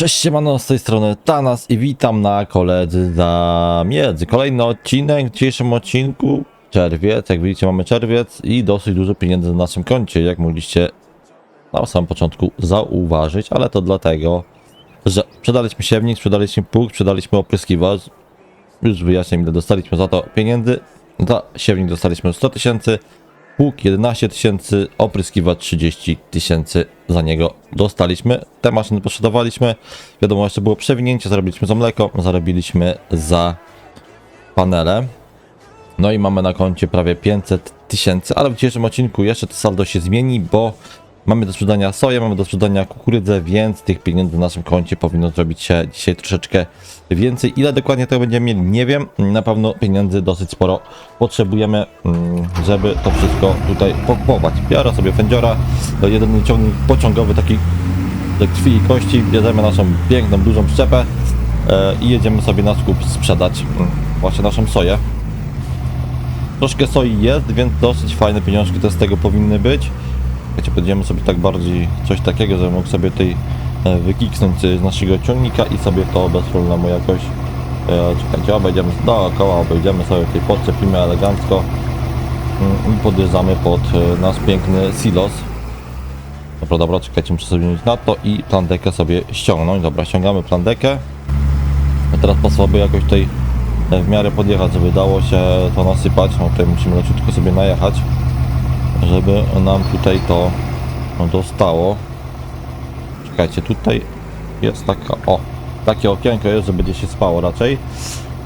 Cześć siemano, z tej strony Tanas i witam na koledzy za miedzy. Kolejny odcinek, w dzisiejszym odcinku. Czerwiec, jak widzicie mamy czerwiec i dosyć dużo pieniędzy na naszym koncie, jak mogliście na samym początku zauważyć, ale to dlatego, że sprzedaliśmy siewnik, sprzedaliśmy pług, sprzedaliśmy opryskiwacz, już wyjaśnię ile dostaliśmy za to pieniędzy, za siewnik dostaliśmy 100 tysięcy, Pług 11 tysięcy, opryskiwacz 30 tysięcy za niego dostaliśmy. Te maszyny poszkodowaliśmy. Wiadomo, jeszcze było przewinięcie, zarobiliśmy za mleko, zarobiliśmy za panele. No i mamy na koncie prawie 500 tysięcy, ale w dzisiejszym odcinku jeszcze to saldo się zmieni, bo mamy do sprzedania soję, mamy do sprzedania kukurydzę, więc tych pieniędzy na naszym koncie powinno zrobić się dzisiaj troszeczkę więcej. Ile dokładnie tego będziemy mieli, nie wiem. Na pewno pieniędzy dosyć sporo potrzebujemy, mm, żeby to wszystko tutaj pokupować. Biorę sobie fędziora, jeden ciągnik pociągowy, taki do krwi i kości, bierzemy naszą piękną, dużą przyczepę e, i jedziemy sobie na skup sprzedać mm, właśnie naszą soję. Troszkę soi jest, więc dosyć fajne pieniążki też z tego powinny być. Słuchajcie, będziemy sobie tak bardziej coś takiego, żebym mógł sobie tej e, wykiksnąć z naszego ciągnika i sobie to bez problemu jakoś e, czekajcie, obejdziemy dookoła, obejdziemy sobie tutaj podczepimy elegancko mm, i podjeżdżamy pod e, nasz piękny silos. Dobra, dobra, czekajcie, muszę sobie na to i plandekę sobie ściągnąć. Dobra, ściągamy plandekę. A teraz pasowałoby jakoś tutaj e, w miarę podjechać, żeby dało się to nasypać. No tutaj musimy leciutko sobie najechać, żeby nam tutaj to no, dostało. Czekajcie, tutaj jest taka, o, takie okienko jest, że będzie się spało raczej.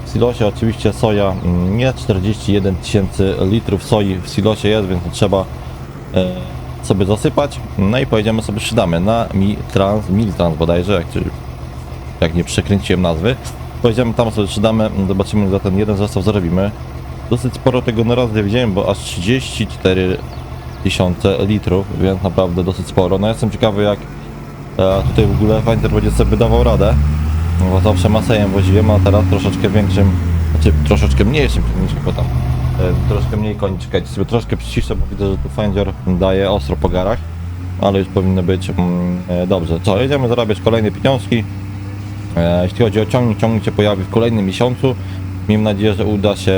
W silosie oczywiście soja mm, nie 41 tysięcy litrów soi w silosie jest, więc trzeba e, sobie zasypać. No i pojedziemy sobie szydamy na Mi Trans, Miltrans bodajże, jak, jak nie przekręciłem nazwy. Pojedziemy tam sobie szydamy, zobaczymy za ten jeden zestaw zarobimy. Dosyć sporo tego na raz widziałem, bo aż 34 tysiące litrów, więc naprawdę dosyć sporo. No jestem ciekawy jak e, tutaj w ogóle Finder będzie sobie wydawał radę. No bo zawsze masejem woziłem, a teraz troszeczkę większym, znaczy troszeczkę mniejszym silniczkiem, bo tam e, troszkę mniej koni. Czekajcie, sobie troszkę przyciszę, bo widzę, że tu Finder daje ostro po garach, ale już powinno być mm, e, dobrze. Co, jedziemy zarabiać kolejne pieniążki. E, jeśli chodzi o ciągnik, ciągnik się pojawi w kolejnym miesiącu. Miejmy nadzieję, że uda się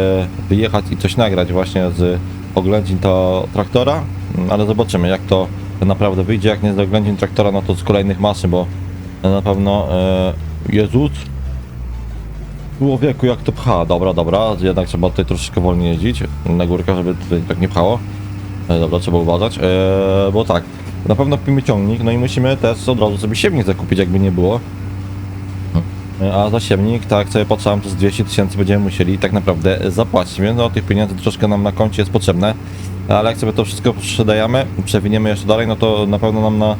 wyjechać i coś nagrać właśnie z oględzin to traktora, ale zobaczymy jak to naprawdę wyjdzie. Jak nie z traktora, no to z kolejnych maszyn, bo na pewno e, Jezus Człowieku, jak to pcha, dobra, dobra, jednak trzeba tutaj troszeczkę wolniej jeździć na górkę, żeby tutaj tak nie pchało. E, dobra, trzeba uważać, e, bo tak, na pewno kupimy ciągnik, no i musimy też od razu sobie siewnik zakupić, jakby nie było. E, A za siewnik, tak sobie patrzałem, to z 200 tysięcy będziemy musieli tak naprawdę zapłacić, więc no tych pieniędzy troszkę nam na koncie jest potrzebne, ale jak sobie to wszystko sprzedajemy, przewiniemy jeszcze dalej, no to na pewno nam na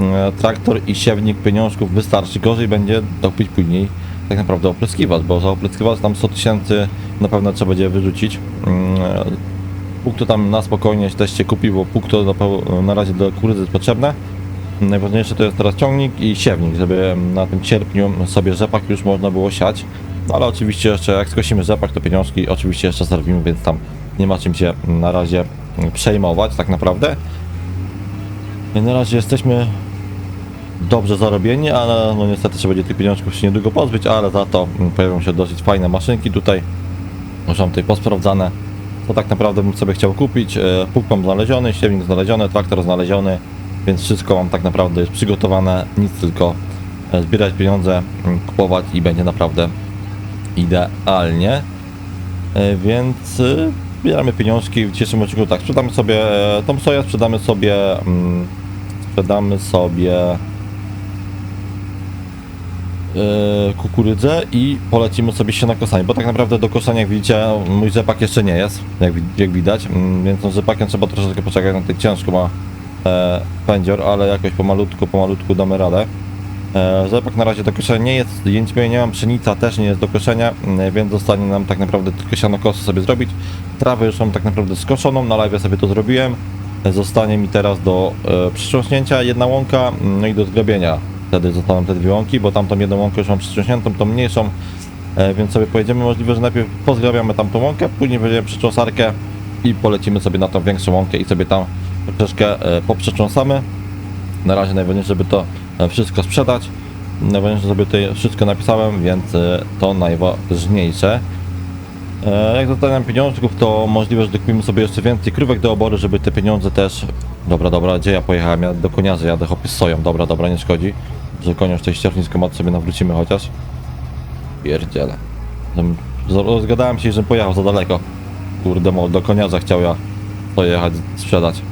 e, traktor i siewnik pieniążków wystarczy, gorzej będzie dokupić później tak naprawdę opryskiwać, bo za opryskiwać tam 100 tysięcy na pewno trzeba będzie wyrzucić. Mm, Pług to tam na spokojnie też się kupi, bo pług to na, razie do kukurydzy jest potrzebne. Najważniejsze to jest teraz ciągnik i siewnik, żeby na tym sierpniu sobie rzepak już można było siać. No ale oczywiście jeszcze jak skosimy rzepak, to pieniążki oczywiście jeszcze zarobimy, więc tam nie ma czym się na razie przejmować tak naprawdę. I na razie jesteśmy dobrze zarobieni, ale no niestety trzeba będzie tych pieniążków się niedługo pozbyć, ale za to pojawią się dosyć fajne maszynki tutaj. Już mam tutaj posprawdzane, co tak naprawdę bym sobie chciał kupić. E, Pług mam znaleziony, siewnik znaleziony, traktor znaleziony, więc wszystko mam tak naprawdę jest przygotowane, nic tylko e, zbierać pieniądze, kupować i będzie naprawdę idealnie. E, Więc e, zbieramy pieniążki w dzisiejszym odcinku tak, sprzedamy sobie e, tą soję, sprzedamy sobie mm, sprzedamy sobie e, kukurydzę i polecimy sobie się na kosanie, bo tak naprawdę do koszenia, jak widzicie, mój rzepak jeszcze nie jest, jak, jak widać, mm, więc z rzepakiem trzeba troszeczkę poczekać, na tej ciężko ma e, pędzior, ale jakoś pomalutku, pomalutku damy radę. E, rzepak na razie do koszenia nie jest, jęczmienia, pszenica też nie jest do koszenia, mm, więc zostanie nam tak naprawdę tylko siano sobie zrobić. Trawę już mam tak naprawdę skoszoną, na live sobie to zrobiłem. Zostanie mi teraz do e, przytrząśnięcia jedna łąka, no i do zglebienia. Wtedy zostaną te dwie łąki, bo tamtą jedną łąkę już mam przytrząśniętą, tą mniejszą, e, więc sobie pojedziemy. Możliwe, że najpierw pozgrabiamy tamtą łąkę, później weźmiemy przytrząsarkę i polecimy sobie na tą większą łąkę i sobie tam troszeczkę e, poprzetrząsamy. Na razie najważniejsze, żeby to e, wszystko sprzedać. Najważniejsze sobie tutaj wszystko napisałem, więc e, to najważniejsze. E, Jak dostaniemy pieniążków, to możliwe, że dokupimy sobie jeszcze więcej krówek do obory, żeby te pieniądze też... Dobra, dobra, gdzie ja pojechałem? Ja do koniarzy jadę, hopy z soją. Dobra, dobra, nie szkodzi. Że konia już tej ścierniskomat sobie nawrócimy chociaż. Pierdziele. Zgadałem się, że pojechał za daleko. Kurde, do koniarza chciał ja pojechać, sprzedać.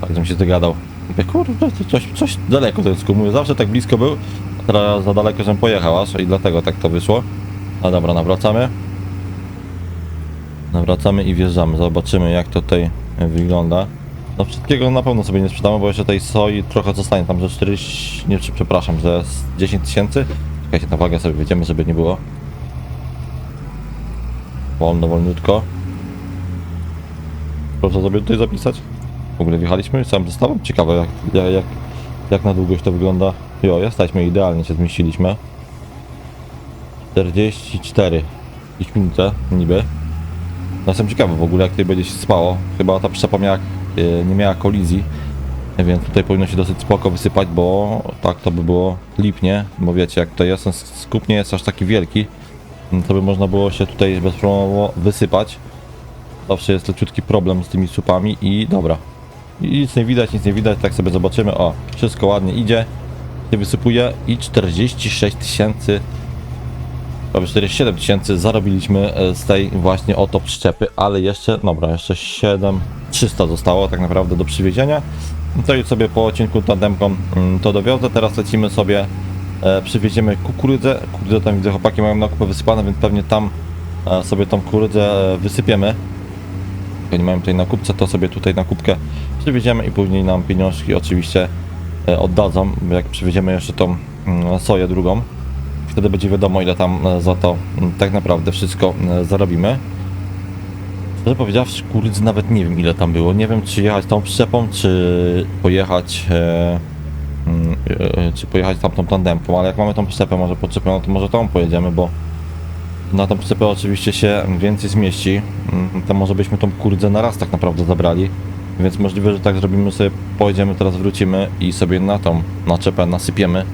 Tak, żebym się dogadał. Mówię, kurde, to coś, coś daleko ten skup. Mówię, zawsze tak blisko był, a teraz za daleko, żebym pojechał aż i dlatego tak to wyszło. A dobra, nawracamy. Nawracamy i wjeżdżamy. Zobaczymy jak to tutaj wygląda. No wszystkiego na pewno sobie nie sprzedamy, bo jeszcze tej soi trochę zostanie tam, że 40, nie, przepraszam, że z 10 tysięcy. Czekajcie, na wagę sobie wejdziemy, żeby nie było. Wolno, wolniutko. Proszę sobie tutaj zapisać. W ogóle wjechaliśmy całym zestawem? Ciekawe jak, jak, jak, jak na długość to wygląda. Jo, jesteśmy idealnie się zmieściliśmy. 44 iść minutę niby. No jestem ciekawy w ogóle jak tutaj będzie się spało. Chyba ta przyczepa e, nie miała kolizji. Więc tutaj powinno się dosyć spoko wysypać, bo tak to by było lipnie. Bo wiecie jak to jest, ten skup nie jest aż taki wielki. To by można było się tutaj bezproblemowo wysypać. Zawsze jest leciutki problem z tymi słupami i dobra. Nic nie widać, nic nie widać, tak sobie zobaczymy. O, wszystko ładnie idzie. Się wysypuje i 46 tysięcy, prawie 47 tysięcy zarobiliśmy e, z tej właśnie oto przyczepy, ale jeszcze, dobra, jeszcze 7 300 zostało tak naprawdę do przywiezienia. To już sobie po odcinku tandemką mm, to dowiozę. Teraz lecimy sobie, e, przywieziemy kukurydzę. Kukurydzę tam widzę, chłopaki mają na kupę wysypane, więc pewnie tam e, sobie tą kukurydzę e, wysypiemy. Nie mają tutaj na kupce, to sobie tutaj na kubkę przywieziemy i później nam pieniążki oczywiście e, oddadzą, jak przywieziemy jeszcze tą mm, soję drugą, wtedy będzie wiadomo ile tam e, za to mm, tak naprawdę wszystko e, zarobimy. Szczerze powiedziawszy, kurde, nawet nie wiem ile tam było. Nie wiem czy jechać tą przyczepą, czy pojechać mm, czy pojechać tamtą tandemką, ale jak mamy tą przyczepę może podczepioną, to może tą pojedziemy, bo na tą przyczepę oczywiście się więcej zmieści. To może byśmy tą kurdzę na raz tak naprawdę zabrali. Więc możliwe, że tak zrobimy sobie, pojedziemy, teraz wrócimy i sobie na tą naczepę nasypiemy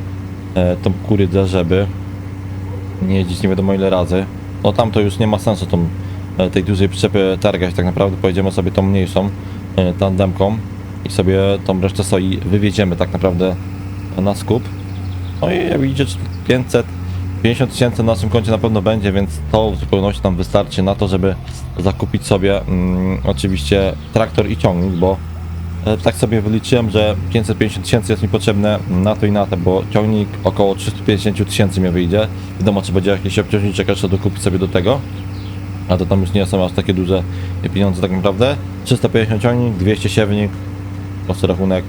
e, tą kurydzę, żeby nie jeździć nie wiadomo ile razy. No tam to już nie ma sensu tą, e, tej dużej przyczepy targać, tak naprawdę pojedziemy sobie tą mniejszą e, tandemką i sobie tą resztę soi wywieziemy tak naprawdę na skup. No i jak widzicie 550 tysięcy na naszym koncie na pewno będzie, więc to w zupełności nam wystarczy na to, żeby zakupić sobie mm, oczywiście traktor i ciągnik, bo e, tak sobie wyliczyłem, że 550 tysięcy jest mi potrzebne na to i na to, bo ciągnik około 350 tysięcy mi wyjdzie. Wiadomo, czy będzie jakiś obciążniczek jeszcze dokupić sobie do tego, a to tam już nie są aż takie duże pieniądze tak naprawdę. 350 ciągnik, 200 siewnik, prosty rachunek,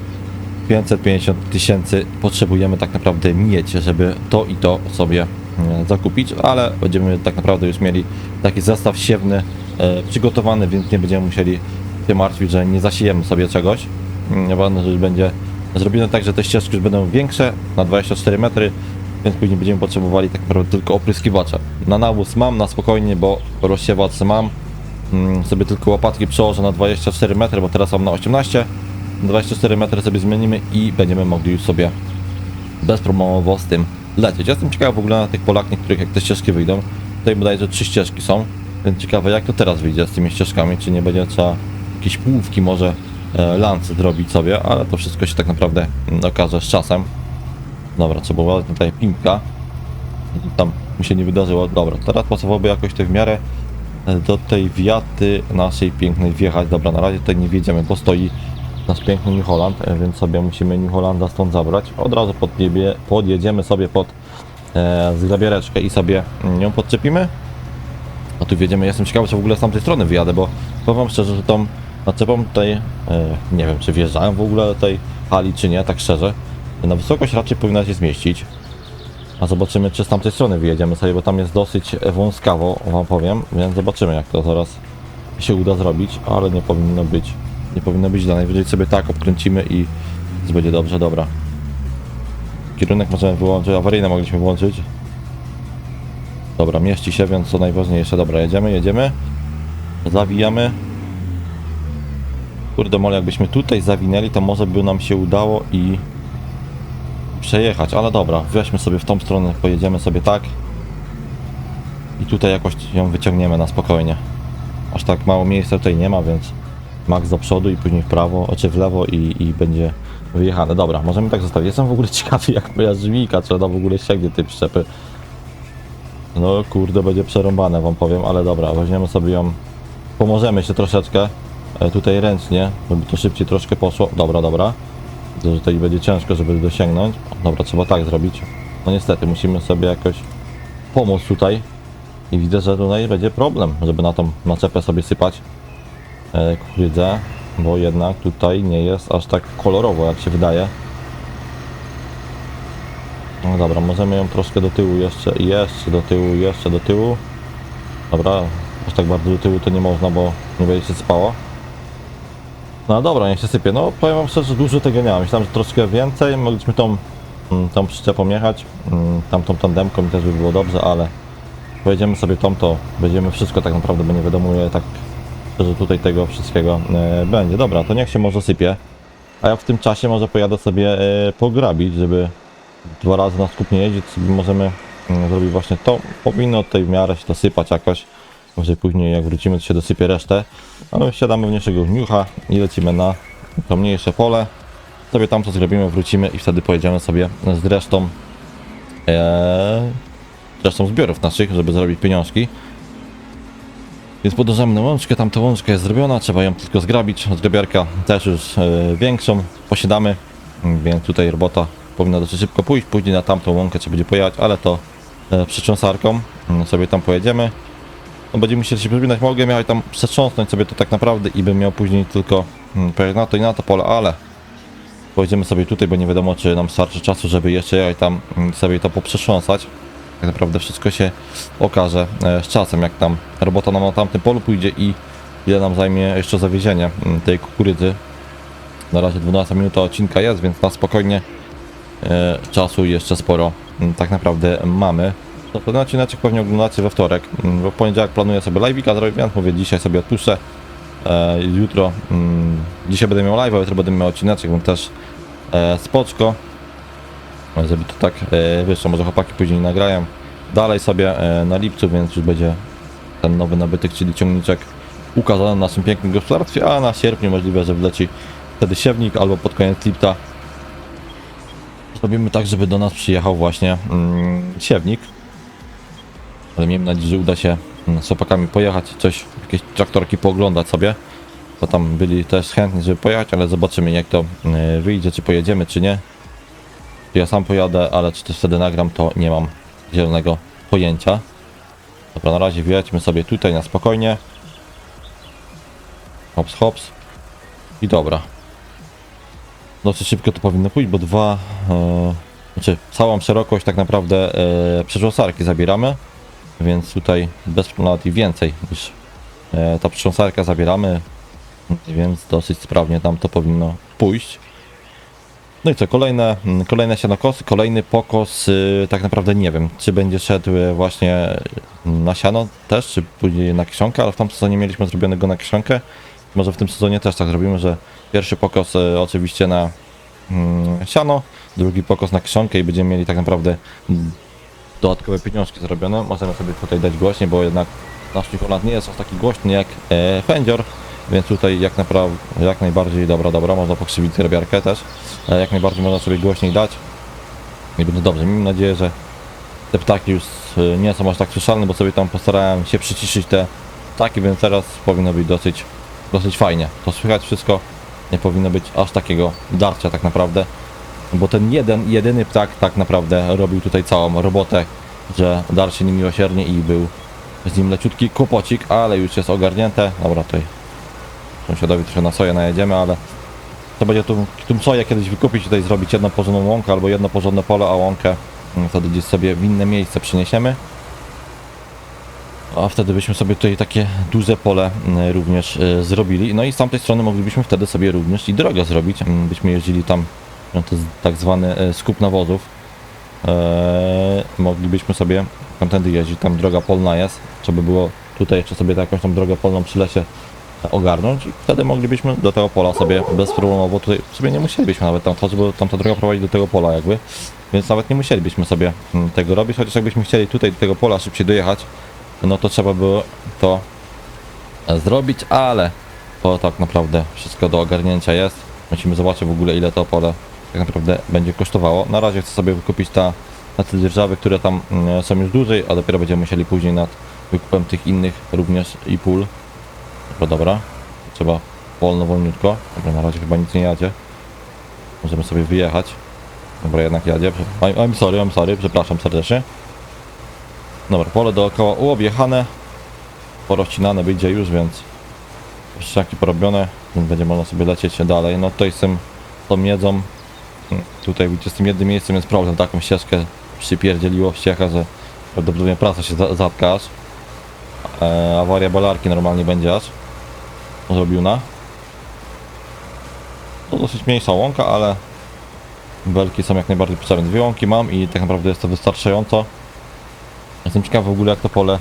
550 tysięcy potrzebujemy tak naprawdę mieć, żeby to i to sobie e, zakupić, ale będziemy tak naprawdę już mieli taki zestaw siewny e, przygotowany, więc nie będziemy musieli się martwić, że nie zasiejemy sobie czegoś. Mm, Ważne, że będzie zrobione tak, że te ścieżki już będą większe, na 24 metry, więc później będziemy potrzebowali tak naprawdę tylko opryskiwacza. Na nawóz mam na spokojnie, bo rozsiewacz mam. Mm, Sobie tylko łopatki przełożę na 24 metry, bo teraz mam na 18. 24 metry sobie zmienimy i będziemy mogli już sobie bezproblemowo z tym lecieć. Ja jestem ciekawy w ogóle na tych polach niektórych jak te ścieżki wyjdą. Tutaj bodajże trzy ścieżki są, więc ciekawe jak to teraz wyjdzie z tymi ścieżkami, czy nie będzie trzeba jakieś półki może e, lance zrobić sobie, ale to wszystko się tak naprawdę mm, okaże z czasem. Dobra, trzeba było tutaj pimpka. Tam mi się nie wydarzyło. Dobra, teraz pasowałoby jakoś to w miarę e, do tej wiaty naszej pięknej wjechać. Dobra, na razie tutaj nie wjedziemy, bo stoi nasz piękny New Holland, e, więc sobie musimy New Hollanda stąd zabrać. Od razu podjebie, podjedziemy sobie pod e, zgrabiereczkę i sobie ją podczepimy. A tu wjedziemy, jestem ciekawy, czy w ogóle z tamtej strony wyjadę, bo powiem szczerze, że tą naczepą tutaj, e, nie wiem, czy wjeżdżałem w ogóle do tej hali, czy nie, tak szczerze. Na wysokość raczej powinna się zmieścić. A zobaczymy, czy z tamtej strony wyjedziemy sobie, bo tam jest dosyć wąskawo, wam powiem, więc zobaczymy, jak to zaraz się uda zrobić, ale nie powinno być, nie powinno być źle. Najwyżej sobie tak obkręcimy i będzie dobrze, dobra. Kierunek możemy wyłączyć, awaryjne mogliśmy włączyć. Dobra, mieści się, więc co najważniejsze. Dobra, jedziemy, jedziemy. Zawijamy. Kurde mole, jakbyśmy tutaj zawinęli, to może by nam się udało i przejechać, ale dobra, weźmy sobie w tą stronę, pojedziemy sobie tak. I tutaj jakoś ją wyciągniemy na spokojnie. Aż tak mało miejsca tutaj nie ma, więc max do przodu i później w prawo, czy w lewo i, i będzie wyjechane. Dobra, możemy tak zostawić. Jestem w ogóle ciekawy jak moja żmijka, czy ona w ogóle sięgnie tej przyczepy. No kurde, będzie przerąbane wam powiem, ale dobra, weźmiemy sobie ją, pomożemy się troszeczkę e, tutaj ręcznie, żeby to szybciej troszkę poszło. Dobra, dobra. Widzę, że tutaj będzie ciężko, żeby dosięgnąć. Dobra, trzeba tak zrobić. No niestety, musimy sobie jakoś pomóc tutaj. I widzę, że tutaj będzie problem, żeby na tą naczepę sobie sypać e, kukurydzę, bo jednak tutaj nie jest aż tak kolorowo, jak się wydaje. No dobra, możemy ją troszkę do tyłu jeszcze, jeszcze do tyłu, jeszcze do tyłu. Dobra, aż tak bardzo do tyłu to nie można, bo nie będzie się spało. No dobra, niech się sypie. No powiem wam szczerze, że dużo tego nie mam. Myślałem, że troszkę więcej. Mogliśmy tą, mm, tą przyczepą jechać, mm, tamtą tandemką i też by było dobrze, ale pojedziemy sobie tą, to będziemy wszystko tak naprawdę, bo nie wiadomo ile tak, że tutaj tego wszystkiego e, będzie. Dobra, to niech się może sypie. A ja w tym czasie może pojadę sobie e, pograbić, żeby dwa razy na skup nie jeździć, możemy mm, zrobić właśnie to. Powinno tutaj w miarę się dosypać jakoś. Może później jak wrócimy, to się dosypie resztę. Ale wsiadamy w mniejszego niucha i lecimy na to mniejsze pole. Sobie tam to zrobimy, wrócimy i wtedy pojedziemy sobie z resztą e, zresztą zbiorów naszych, żeby zrobić pieniążki. Więc podążamy na łączkę, tamta łączka jest zrobiona, trzeba ją tylko zgrabić. Zgrabiarka też już e, większą posiadamy, więc tutaj robota powinna dosyć szybko pójść. Później na tamtą łąkę trzeba będzie pojechać, ale to e, przetrząsarką mm, sobie tam pojedziemy. No będziemy musieli się przypominać, mogę miał tam przetrząsnąć sobie to tak naprawdę i bym miał później tylko mm, pojechać na to i na to pole, ale pojedziemy sobie tutaj, bo nie wiadomo czy nam starczy czasu, żeby jeszcze jechać tam mm, sobie to poprzetrząsać. Tak naprawdę wszystko się okaże e, z czasem, jak tam robota nam na tamtym polu pójdzie i ile nam zajmie jeszcze zawiezienie mm, tej kukurydzy. Na razie 12 minuta odcinka jest, więc na spokojnie e, czasu jeszcze sporo mm, tak naprawdę mamy. Ten odcinek pewnie oglądacie we wtorek, mm, w poniedziałek planuję sobie live'ika zrobić, więc mówię dzisiaj sobie odpuszczę. E, jutro, dzisiaj będę miał live, a jutro będę miał odcinek, więc też spoczko. Żeby to tak e, wyszło, może chłopaki później nagrają dalej sobie e, na lipcu, więc już będzie ten nowy nabytek, czyli ciągniczek ukazany na naszym pięknym gospodarstwie, a na sierpniu możliwe, że wleci wtedy siewnik albo pod koniec lipca zrobimy tak, żeby do nas przyjechał właśnie mm, siewnik. Ale miejmy nadzieję, że uda się mm, z chłopakami pojechać, coś, jakieś traktorki pooglądać sobie. Bo tam byli też chętni, żeby pojechać, ale zobaczymy jak to e, wyjdzie, czy pojedziemy, czy nie. Ja sam pojadę, ale czy też wtedy nagram, to nie mam zielonego pojęcia. Dobra, na razie wjedźmy sobie tutaj na spokojnie. Hops, hops. I dobra. Dosyć szybko to powinno pójść, bo dwa... E, znaczy, całą szerokość tak naprawdę przetrząsarki zabieramy. Więc tutaj bez nawet i więcej niż e, ta przetrząsarka zabieramy. Więc dosyć sprawnie tam to powinno pójść. No i co, kolejne, mm, kolejne sianokosy, kolejny pokos, y, tak naprawdę nie wiem, czy będzie szedł y, właśnie y, na siano też, czy później na kiszonkę, ale w tym sezonie mieliśmy zrobionego na kiszonkę. Może w tym sezonie też tak zrobimy, że pierwszy pokos oczywiście na mm, siano, drugi pokos na kiszonkę i będziemy mieli tak naprawdę mm, dodatkowe pieniążki zrobione. Możemy sobie tutaj dać głośniej, bo jednak nasz Nikolat nie jest aż taki głośny jak e, Fendior, więc tutaj jak, jak najbardziej, dobra, dobra, można pokrzywić grabiarkę też, e, jak najbardziej można sobie głośniej dać i będzie dobrze. Miejmy nadzieję, że te ptaki już e, nie są aż tak słyszalne, bo sobie tam postarałem się przyciszyć te ptaki, więc teraz powinno być dosyć, dosyć fajnie. To słychać wszystko, nie powinno być aż takiego darcia tak naprawdę, bo ten jeden, jedyny ptak tak naprawdę robił tutaj całą robotę, że dar się niemiłosiernie i był z nim leciutki kłopocik, ale już jest ogarnięte. Dobra, tutaj sąsiadowi trochę na soję najedziemy, ale to będzie tu, tą soję kiedyś wykupić, tutaj zrobić jedną porządną łąkę albo jedno porządne pole, a łąkę mm, wtedy gdzieś sobie w inne miejsce przeniesiemy. A wtedy byśmy sobie tutaj takie duże pole mm, również y, zrobili. No i z tamtej strony moglibyśmy wtedy sobie również i drogę zrobić. Mm, Byśmy jeździli tam, no to jest tak zwany y, skup nawozów. Eee, moglibyśmy sobie tamtędy jeździć, tam droga polna jest. Trzeba by było tutaj jeszcze sobie jakąś tą drogę polną przy lesie ogarnąć i wtedy moglibyśmy do tego pola sobie bezproblemowo tutaj sobie nie musielibyśmy nawet tam to, żeby tam ta droga prowadzi do tego pola jakby, więc nawet nie musielibyśmy sobie mm, tego robić, chociaż jakbyśmy chcieli tutaj do tego pola szybciej dojechać, no to trzeba było to zrobić, ale to tak naprawdę wszystko do ogarnięcia jest. Musimy zobaczyć w ogóle ile to pole tak naprawdę będzie kosztowało. Na razie chcę sobie wykupić ta, na te dzierżawy, które tam mm, są już dłużej, a dopiero będziemy musieli później nad wykupem tych innych również i pól. Dobra, dobra. Trzeba wolno, wolniutko. Dobra, na razie chyba nic nie jadzie. Możemy sobie wyjechać. Dobra, jednak jadzie. I'm, sorry, I'm sorry, przepraszam serdecznie. Dobra, pole dookoła uobjechane. Porozcinane wyjdzie już, więc ściaki porobione. Będzie można sobie lecieć dalej. No tutaj z tym, tą miedzą. mm, Tutaj widzicie, z tym jednym miejscem jest problem. Taką ścieżkę przypierdzieliło w że prawdopodobnie praca się za- zatka aż. E, awaria balarki normalnie będzie aż zrobiona. To dosyć mniejsza łąka, ale belki są jak najbardziej potrzebne. Dwie łąki mam i tak naprawdę jest to wystarczająco. Jestem ciekawy w ogóle jak to pole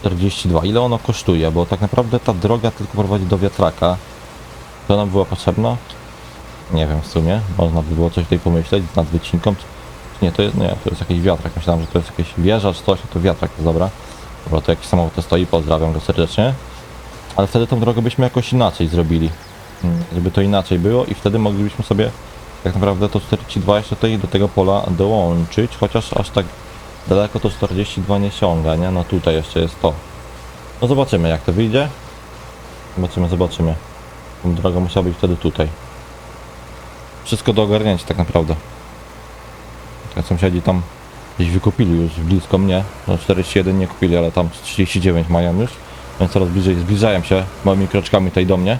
42, ile ono kosztuje, bo tak naprawdę ta droga tylko prowadzi do wiatraka. To nam była potrzebna? Nie wiem w sumie, można by było coś tutaj pomyśleć nad wycinką. Nie, to jest, nie, to jest jakiś wiatrak. Myślałem, że to jest jakieś wieża czy coś, a to wiatrak jest dobra. Dobra, to jakiś samochód to stoi, pozdrawiam go serdecznie. Ale wtedy tą drogę byśmy jakoś inaczej zrobili. Mm, Żeby to inaczej było i wtedy moglibyśmy sobie tak naprawdę to 42 jeszcze tutaj do tego pola dołączyć, chociaż aż tak daleko to 42 nie sięga, nie? No tutaj jeszcze jest to. No zobaczymy jak to wyjdzie. Zobaczymy, zobaczymy. Tą droga musiała być wtedy tutaj. Wszystko do ogarnięcia tak naprawdę. Tak sąsiedzi tam gdzieś wykupili już blisko mnie. No 41 nie kupili, ale tam 39 mają już. Więc coraz bliżej zbliżają się małymi kroczkami tutaj do mnie.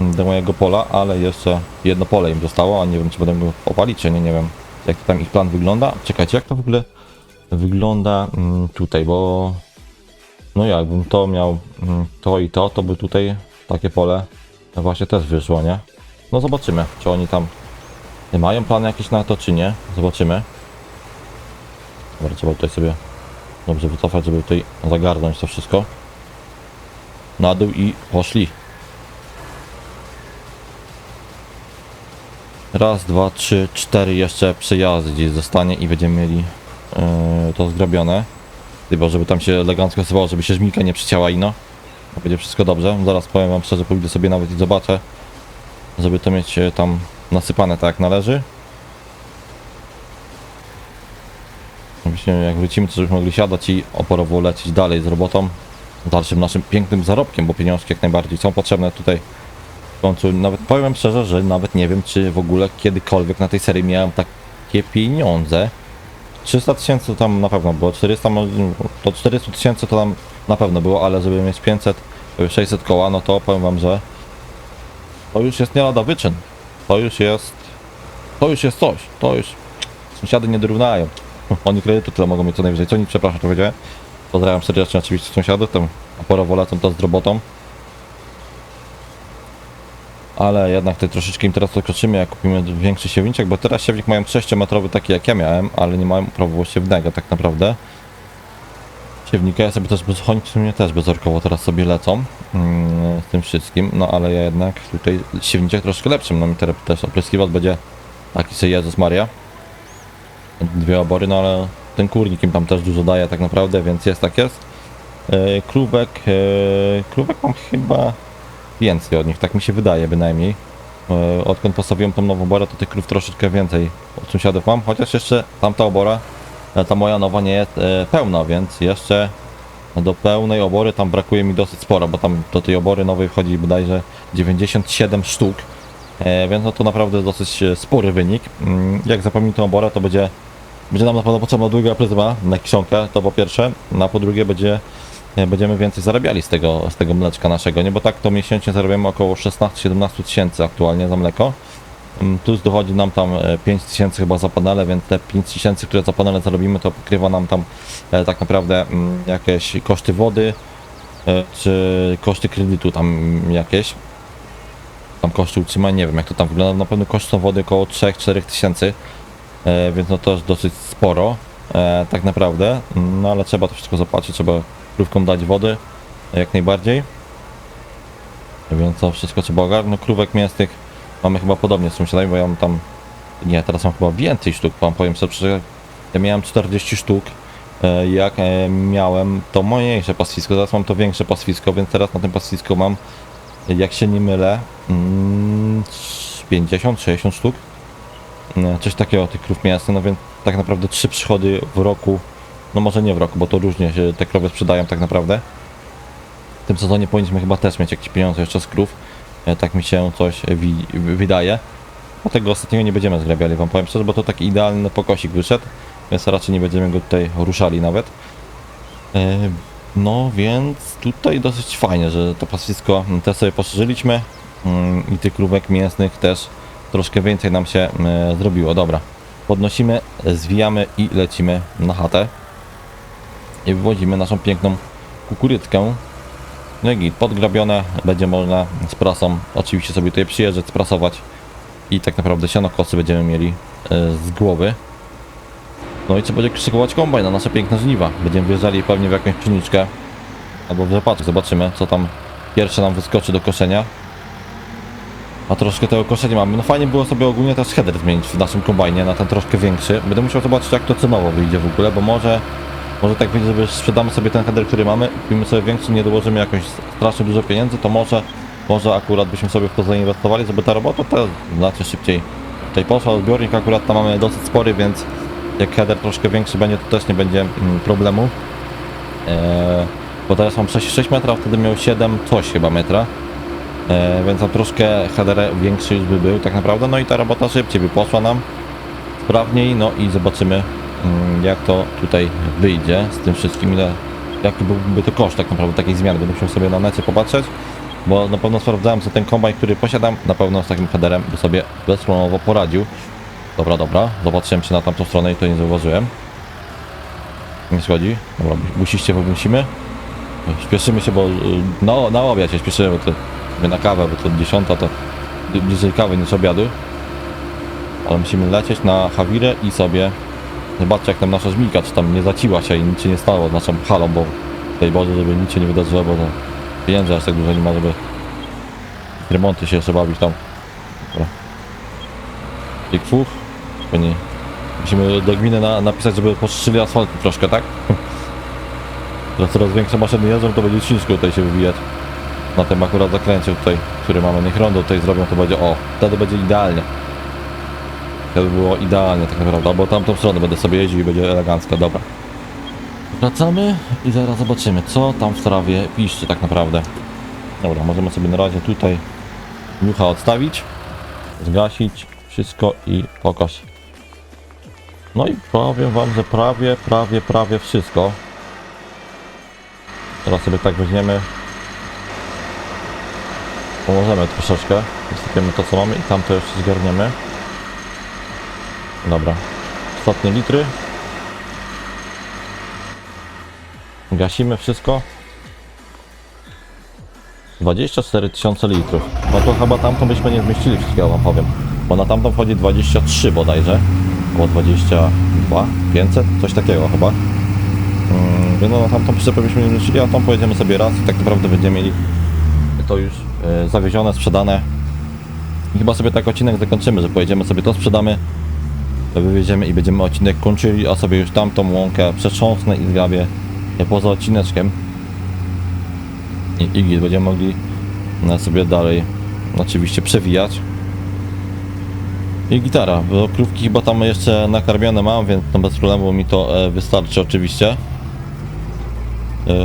Do mojego pola, ale jeszcze jedno pole im zostało, a nie wiem czy będę go opalić, czy nie, nie wiem jak tam ich plan wygląda. Czekajcie, jak to w ogóle wygląda mm, tutaj, bo no jakbym to miał mm, to i to, to by tutaj takie pole właśnie też wyszło, nie? No zobaczymy, czy oni tam mają plany jakieś na to, czy nie. Zobaczymy. Dobra, trzeba tutaj sobie dobrze wycofać, żeby tutaj zagarnąć to wszystko. Na dół i poszli. Raz, dwa, trzy, cztery jeszcze przejazdy gdzieś zostanie i będziemy mieli yy, to zgrabione. Chyba, żeby tam się elegancko stosowało, żeby się żmika nie przycięła ino. To będzie wszystko dobrze. Zaraz powiem wam szczerze, pójdę sobie nawet i zobaczę, żeby to mieć e, tam nasypane tak jak należy. Żebyśmy jak wrócimy, to żebyśmy mogli siadać i oporowo lecieć dalej z robotą. Dalszym naszym pięknym zarobkiem, bo pieniążki jak najbardziej są potrzebne tutaj. W końcu nawet powiem szczerze, że nawet nie wiem, czy w ogóle kiedykolwiek na tej serii miałem takie pieniądze. 300 tysięcy tam na pewno było, 400, może- to 400 tysięcy to tam na pewno było, ale żeby mieć 500, 600 koła, no to powiem wam, że to już jest nie lada wyczyn. To już jest, to już jest coś, to już sąsiady nie dorównają. Oni kredytu tyle mogą mieć co najwyżej, co nic, przepraszam, to powiedziałem. Pozdrawiam serdecznie oczywiście sąsiadów, tam oporowo lecą to z robotą. Ale jednak tutaj troszeczkę im teraz odkroczymy, jak kupimy większy siewniczek, bo teraz siewnik mają 6-metrowy taki jak ja miałem, ale nie mają prawo siewnego tak naprawdę. Siewnika ja sobie też bez sumie też bezorkowo teraz sobie lecą mm, z tym wszystkim, no ale ja jednak tutaj siewniczek troszkę lepszym, no mi teraz też opryskiwacz będzie taki sobie Jezus Maria. Dwie obory, no ale ten kurnik im tam też dużo daje tak naprawdę, więc jest tak jest. Yy, krówek, yy, krówek mam chyba więcej od nich, tak mi się wydaje bynajmniej. E, Odkąd postawiłem tą nową oborę, to tych krów troszeczkę więcej od sąsiadów mam, chociaż jeszcze tamta obora, e, ta moja nowa nie jest e, pełna, więc jeszcze do pełnej obory tam brakuje mi dosyć sporo, bo tam do tej obory nowej wchodzi bodajże 97 sztuk, e, więc no to naprawdę dosyć e, spory wynik. Mm, Jak zapomnimy tą oborę, to będzie, będzie nam na pewno potrzebna długa pryzma na kiszonkę, to po pierwsze, no a po drugie będzie nie, będziemy więcej zarabiali z tego, z tego mleczka naszego, nie? Bo tak to miesięcznie zarabiamy około 16-17 tysięcy aktualnie za mleko. Mm, Plus dochodzi nam tam e, 5 tysięcy chyba za panele, więc te 5 tysięcy, które za panele zarobimy, to pokrywa nam tam e, tak naprawdę mm, jakieś koszty wody, e, czy koszty kredytu tam jakieś. Tam koszty utrzymania, nie wiem jak to tam wygląda, na pewno koszty wody około 3-4 tysięcy, e, więc no to jest dosyć sporo, e, tak naprawdę, no ale trzeba to wszystko zobaczyć, trzeba krówkom dać wody, jak najbardziej. Więc to wszystko trzeba ogarnąć. Krówek mięsnych mamy chyba podobnie z sąsiadami, bo ja mam tam... Nie, teraz mam chyba więcej sztuk, wam powiem sobie, że ja miałem 40 sztuk, e, jak e, miałem to mniejsze pastwisko, teraz mam to większe pastwisko, więc teraz na tym pastwisku mam, jak się nie mylę, mm, 50-60 sztuk. Coś takiego tych krów mięsnych, no więc tak naprawdę trzy przychody w roku, no może nie w roku, bo to różnie się te krowy sprzedają tak naprawdę. W tym sezonie powinniśmy chyba też mieć jakieś pieniądze jeszcze z krów, e, tak mi się coś wi- wydaje. Bo tego ostatniego nie będziemy zgrabiali, wam powiem szczerze, bo to taki idealny pokosik wyszedł, więc raczej nie będziemy go tutaj ruszali nawet. E, No więc tutaj dosyć fajnie, że to pastwisko też sobie poszerzyliśmy mm, i tych krówek mięsnych też troszkę więcej nam się e, zrobiło. Dobra, podnosimy, zwijamy i lecimy na chatę i wywodzimy naszą piękną kukurydzkę. No i podgrabione, będzie można z prasą oczywiście sobie tutaj przyjeżdżać, sprasować i tak naprawdę sianokosy będziemy mieli e, z głowy. No i co będzie szykować kombajn na nasze piękne żniwa. Będziemy wjeżdżali pewnie w jakąś pszeniczkę albo w rzepaczek, zobaczymy co tam pierwsze nam wyskoczy do koszenia. A troszkę tego koszenia mamy. No fajnie było sobie ogólnie też header zmienić w naszym kombajnie na ten troszkę większy. Będę musiał zobaczyć jak to cenowo wyjdzie w ogóle, bo może może tak wyjdzie, że sprzedamy sobie ten header, który mamy, kupimy sobie większy, nie dołożymy jakoś strasznie dużo pieniędzy, to może, może akurat byśmy sobie w to zainwestowali, żeby ta robota też znacznie szybciej tutaj poszła. Zbiornik akurat tam mamy dosyć spory, więc jak header troszkę większy będzie, to też nie będzie mm, problemu. Eee, bo teraz mam 6,6 metra, wtedy miał 7 coś chyba metra. Eee, więc tam troszkę header większy już by był tak naprawdę, no i ta robota szybciej by poszła nam sprawniej, no i zobaczymy mm, jak to tutaj wyjdzie z tym wszystkim, ile, jaki byłby to koszt tak naprawdę takiej zmiany. Będę musiał sobie na necie popatrzeć, bo na pewno sprawdzałem, że ten kombajn, który posiadam, na pewno z takim headerem by sobie bezproblemowo poradził. Dobra, dobra, zobaczyłem się na tamtą stronę i to nie zauważyłem. Nie schodzi. Dobra, musiście, bo musimy. Śpieszymy się, bo y, na, na obiad się śpieszymy, sobie na kawę, bo to dziesiąta to bliżej kawy niż obiadu. Ale musimy lecieć na Hawirę i sobie zobaczcie jak tam nasza żmijka, czy tam nie zaciła się i nic się nie stało z naszą halą, bo tej Boże, żeby nic się nie wydarzyło, bo to pieniędzy aż tak dużo nie ma, żeby remonty się jeszcze bawić tam. Dobra. Fuch. Pewnie musimy do gminy na, napisać, żeby poszczyli asfaltu troszkę, tak? Że coraz większe maszyny jeżdżą, to będzie ciężko tutaj się wywijać. Na tym akurat zakręcie tutaj, który mamy, niech rondo tutaj zrobią, to będzie, o, wtedy będzie idealnie. To by było idealnie tak naprawdę, albo tamtą stronę będę sobie jeździł i będzie elegancko, dobra. Wracamy i zaraz zobaczymy, co tam w trawie piszczy tak naprawdę. Dobra, możemy sobie na razie tutaj mucha odstawić, zgasić wszystko i pokaż. No i powiem wam, że prawie, prawie, prawie wszystko. Teraz sobie tak weźmiemy. Pomożemy troszeczkę. Wysypiemy to co mamy i tamto jeszcze zgarniemy. Dobra. Ostatnie litry. Gasimy wszystko. 24 tysiące litrów. No to chyba tamtą byśmy nie zmieścili wszystkiego, wam powiem. Bo na tamtą wchodzi 23 bodajże. Było 22, 500, coś takiego chyba. Mm, więc no tamtą przyczepę byśmy nie zmieścili, a tą pojedziemy sobie raz i tak naprawdę będziemy mieli to już zawiezione, sprzedane. I chyba sobie tak odcinek zakończymy, że pojedziemy sobie to sprzedamy, to wywieziemy i będziemy odcinek kończyli, a sobie już tamtą łąkę przetrząsnę i zgrabię poza odcineczkiem. I, i będziemy mogli sobie dalej oczywiście przewijać. I gitara, bo krówki chyba tam jeszcze nakarmione mam, więc no bez problemu mi to e, wystarczy oczywiście. E,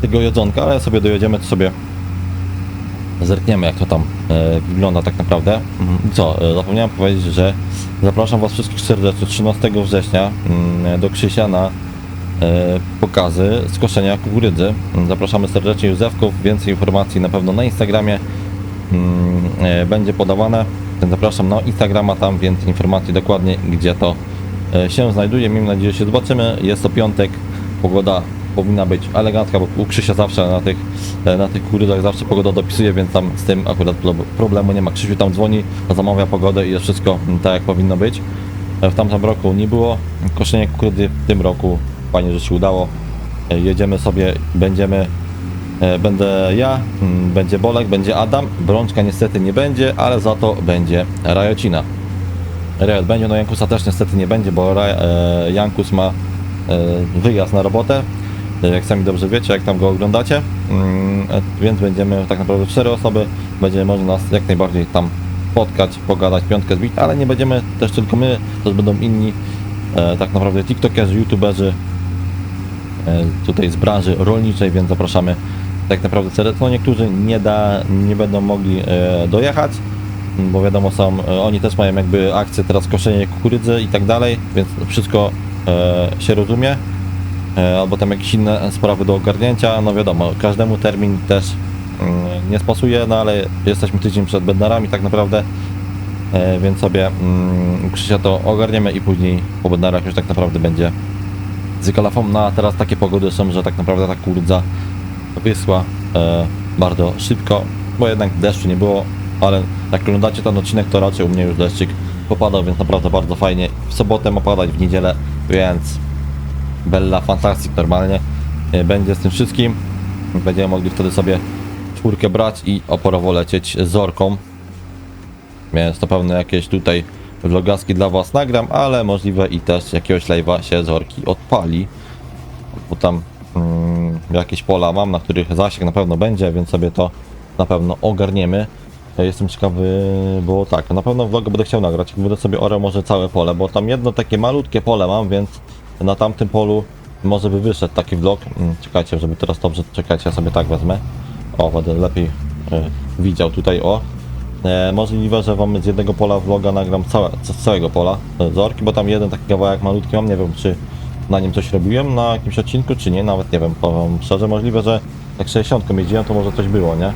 tego jedzonka, ale sobie dojedziemy, to sobie zerkniemy jak to tam e, wygląda tak naprawdę. Mhm. Co, e, zapomniałem powiedzieć, że zapraszam Was wszystkich serdecznie 13 września mm, do Krzysia na e, pokazy skoszenia kukurydzy. Zapraszamy serdecznie Józefków, więcej informacji na pewno na Instagramie mm, e, będzie podawane. Zapraszam na Instagrama, tam więcej informacji dokładnie, gdzie to e, się znajduje. Miejmy nadzieję, że się zobaczymy. Jest to piątek, pogoda powinna być elegancka, bo u Krzysia zawsze na tych, e, na tych kurydzach zawsze pogoda dopisuje, więc tam z tym akurat pro- problemu nie ma. Krzysiu tam dzwoni, zamawia pogodę i jest wszystko mm, tak jak powinno być. E, W tamtym roku nie było koszenia kukurydzy, w tym roku fajnie, że się udało. E, Jedziemy sobie, będziemy Będę ja, mm, będzie Bolek, będzie Adam, Brączka niestety nie będzie, ale za to będzie Rajocina. Riot będzie, no Jankusa też niestety nie będzie, bo Jankus ma wyjazd na robotę, jak sami dobrze wiecie, jak tam go oglądacie, mm, więc będziemy tak naprawdę cztery osoby, będzie można nas jak najbardziej tam spotkać, pogadać, piątkę zbić, ale nie będziemy też tylko my, też będą inni, e, tak naprawdę tiktokerzy, youtuberzy, e, tutaj z branży rolniczej, więc zapraszamy tak naprawdę serdecznie. No niektórzy nie, da, nie będą mogli e, dojechać, bo wiadomo są, oni też mają jakby akcję teraz koszenie kukurydzy i tak dalej, więc wszystko się rozumie. E, albo tam jakieś inne sprawy do ogarnięcia, no wiadomo, każdemu termin też mm, nie spasuje, no ale jesteśmy tydzień przed Bednarami tak naprawdę, e, więc sobie mm, Krzysia to ogarniemy i później po Bednarach już tak naprawdę będzie z kalafą. No a teraz takie pogody są, że tak naprawdę ta kurydza wyschła e, bardzo szybko, bo jednak deszczu nie było, ale jak oglądacie ten odcinek, to raczej u mnie już deszczyk popadał, więc naprawdę bardzo fajnie. W sobotę ma padać, w niedzielę, więc Bella Fantastic normalnie e, będzie z tym wszystkim. Będziemy mogli wtedy sobie czwórkę brać i oporowo lecieć Zorką. Więc to pewne jakieś tutaj vlogaski dla Was nagram, ale możliwe i też jakiegoś live'a się Zorki odpali. Bo tam mm, jakieś pola mam, na których zasięg na pewno będzie, więc sobie to na pewno ogarniemy. Jestem ciekawy, bo tak, na pewno vloga będę chciał nagrać, będę sobie orał może całe pole, bo tam jedno takie malutkie pole mam, więc na tamtym polu może by wyszedł taki vlog. Mm, Czekajcie, żeby teraz dobrze, czekajcie, ja sobie tak wezmę. O, będę lepiej e, widział tutaj, o. E, możliwe, że wam z jednego pola vloga nagram całe, z całego pola e, zorki, bo tam jeden taki kawałek malutki mam, nie wiem czy na nim coś robiłem na jakimś odcinku, czy nie, nawet nie wiem, powiem szczerze, możliwe, że jak 60 jeździłem, to może coś było, nie?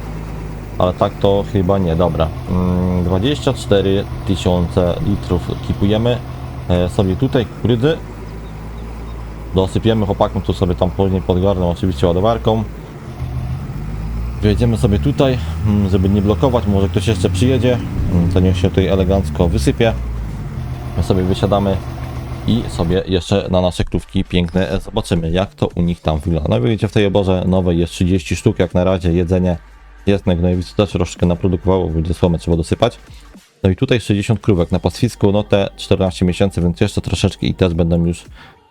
Ale tak to chyba nie, dobra. Mm, 24 tysiące litrów kipujemy e, sobie tutaj kukurydzy. Dosypiemy chłopakom, tu sobie tam później podgarną oczywiście ładowarką. Wjedziemy sobie tutaj, mm, żeby nie blokować, może ktoś jeszcze przyjedzie, mm, to niech się tutaj elegancko wysypie. My sobie wysiadamy i sobie jeszcze na nasze krówki piękne zobaczymy, jak to u nich tam wygląda. No widzicie, w tej oborze nowej jest 30 sztuk jak na razie, jedzenie jest, no i też troszkę naprodukowało, będzie słomę trzeba dosypać. No i tutaj 60 krówek na pastwisku, no te 14 miesięcy, więc jeszcze troszeczkę i też będą już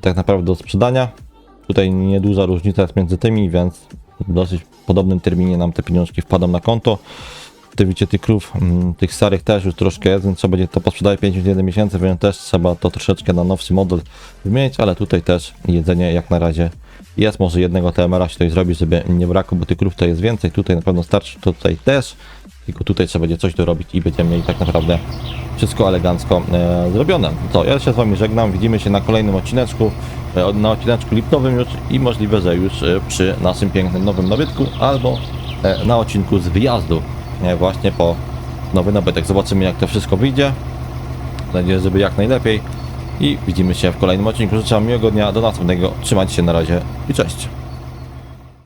tak naprawdę do sprzedania. Tutaj nieduża różnica jest między tymi, więc w dosyć podobnym terminie nam te pieniążki wpadą na konto. Ty widzicie tych krów, mm, tych starych też już troszkę jest, więc trzeba będzie to posprzedawać 51 miesięcy, więc też trzeba to troszeczkę na nowszy model wymienić, ale tutaj też jedzenie jak na razie jest. Może jednego TMR-a się tutaj zrobić, żeby nie brakło, bo tych krów tutaj jest więcej. Tutaj na pewno starczy, to tutaj też. Tylko tutaj trzeba będzie coś dorobić i będziemy mieli tak naprawdę wszystko elegancko e, zrobione. To ja się z Wami żegnam, widzimy się na kolejnym odcineczku, e, na odcineczku liptowym już i możliwe, że już e, przy naszym pięknym nowym nabytku albo e, na odcinku z wyjazdu e, właśnie po nowy nabytek. Zobaczymy jak to wszystko wyjdzie. Mam nadzieję, żeby jak najlepiej i widzimy się w kolejnym odcinku. Życzę miłego dnia, do następnego. Trzymajcie się na razie i cześć.